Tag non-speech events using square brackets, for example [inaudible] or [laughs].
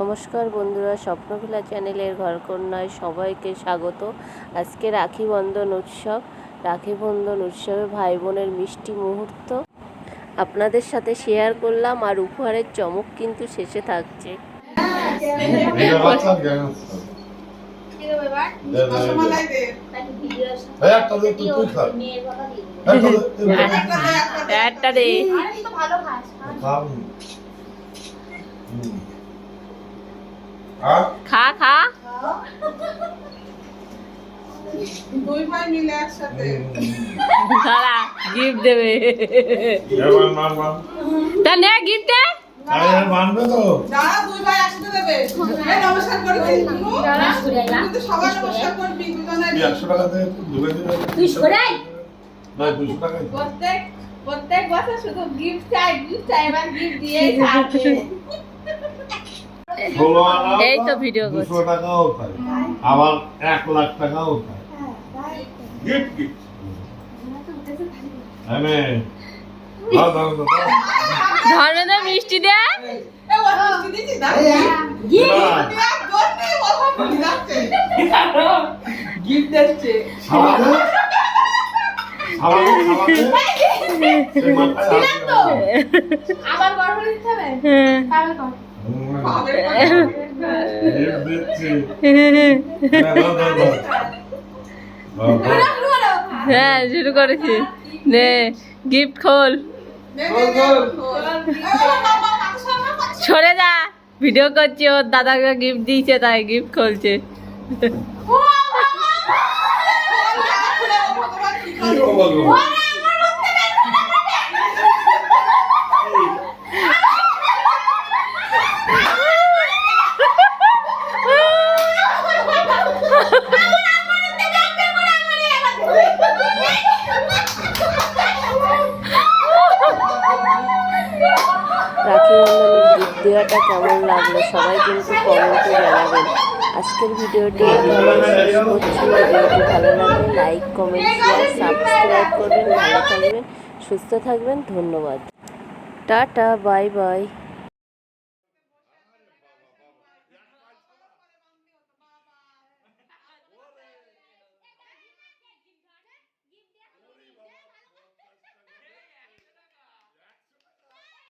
নমস্কার বন্ধুরা স্বপ্নভিলা চ্যানেলের ঘরকন্যায় সবাইকে স্বাগত। আজকে রাখি বন্ধন উৎসব। রাখি বন্ধন উৎসবে ভাই বোনের মিষ্টি মুহূর্ত আপনাদের সাথে শেয়ার করলাম আর উপহারের চমক কিন্তু শেষে থাকছে। এই একটা দে, তুই তুই খা। দে খা। খা দুই ভাই মিলে একসাথে দাঁড়া গিফট দেবে এবার। তা নে গিফটে মানবে তো? দাঁড়া দুই ভাই একসাথে দেবে নমস্কার করবি কিন্তু সবাই নমস্কার করবি দুজনে তুই একশো টাকা দে, ঢুকে দিবে। না, দুশো টাকাই প্রত্যেক প্রত্যেক বছর শুধু গিফট চাই গিফট চাই এবার গিফট আনাও [laughs] এই তো ভিডিও। দুশো টাকাও তাই আবার এক লাখ টাকাও গিফট গিফট মিষ্টি মিষ্টি দিছি দাঁড়া না, হাত দিয়ে আবার হ্যাঁ। হ্যাঁ, হ্যাঁ শুরু করেছি। নে গিফট খোল। সরে যা। ভিডিও করছে ওর দাদাকে গিফট দিয়েছে তাই গিফট খুলছে? রাখি বন্ধনের দেওয়াটা কেমন লাগল? সবাই কিন্তু কমেন্টে জানাবেন। আজকের ভিডিওটি ভিডিওটি ভালো লাগলে লাইক, কমেন্ট শেয়ার সাবস্ক্রাইব করবেন, ভালো থাকবেন, সুস্থ থাকবেন, ধন্যবাদ। Tata, bye bye.